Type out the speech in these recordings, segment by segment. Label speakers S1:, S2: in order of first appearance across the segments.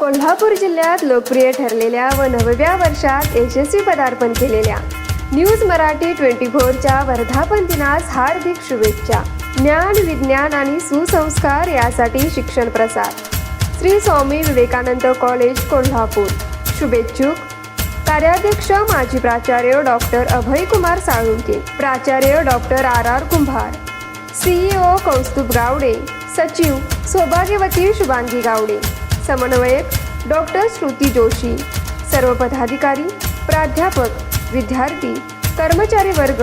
S1: कोल्हापूर जिल्ह्यात लोकप्रिय ठरलेल्या व नवव्या वर्षात यशस्वी पदार्पण केलेल्या न्यूज मराठी ट्वेंटी फोरच्या वर्धापन दिनास हार्दिक शुभेच्छा. ज्ञान विज्ञान आणि सुसंस्कार यासाठी शिक्षण प्रसार. श्री स्वामी विवेकानंद कॉलेज कोल्हापूर. शुभेच्छुक. कार्याध्यक्ष माजी प्राचार्य डॉक्टर अभय कुमार साळुंके प्राचार्य doctor R R Kumbhar. CEO Kaustubh Gawade सचिव सौभाग्यवती शुभांगी गावडे. समन्वयक डॉक्टर श्रुती जोशी सर्व पदाधिकारी प्राध्यापक विद्यार्थी कर्मचारी वर्ग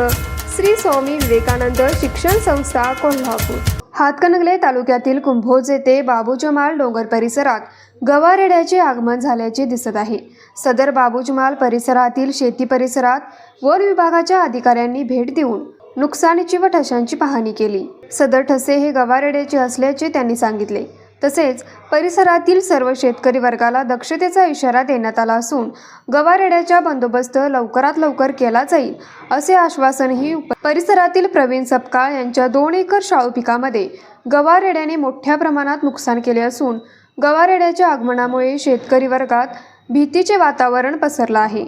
S1: श्री स्वामी विवेकानंद शिक्षण संस्था कोल्हापूर. हातकणंगले तालुक्यातील कुंभोज येथे बाबूजमाल डोंगर परिसरात गवारेड्याचे आगमन झाल्याचे दिसत आहे. सदर बाबूजमाल परिसरातील शेती परिसरात वन विभागाच्या अधिकाऱ्यांनी भेट देऊन नुकसानीची व ठशांची पाहणी केली. सदर ठसे हे गवारेड्याचे असल्याचे त्यांनी सांगितले. तसेच परिसरातील सर्व शेतकरी वर्गाला दक्षतेचा इशारा देण्यात आला असून गवारेड्याचा बंदोबस्त लवकरात लवकर केला जाईल असे आश्वासनही परिसरातील प्रवीण सपकाळ यांच्या दोन एकर शाळू पिकामध्ये गवारेड्याने मोठ्या प्रमाणात नुकसान केले असून गवारेड्याच्या आगमनामुळे शेतकरी वर्गात भीतीचे वातावरण पसरलं आहे.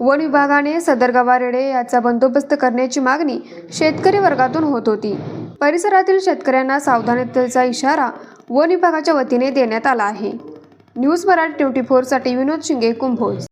S1: वन विभागाने सदर गवारेडे याचा बंदोबस्त करण्याची मागणी शेतकरी वर्गातून होत होती. परिसरातील शेतकऱ्यांना सावधानतेचा इशारा वन विभागाच्या वतीने देण्यात आला आहे. न्यूज मराठी ट्वेंटी फोरसाठी विनोद शिंगे कुंभोज.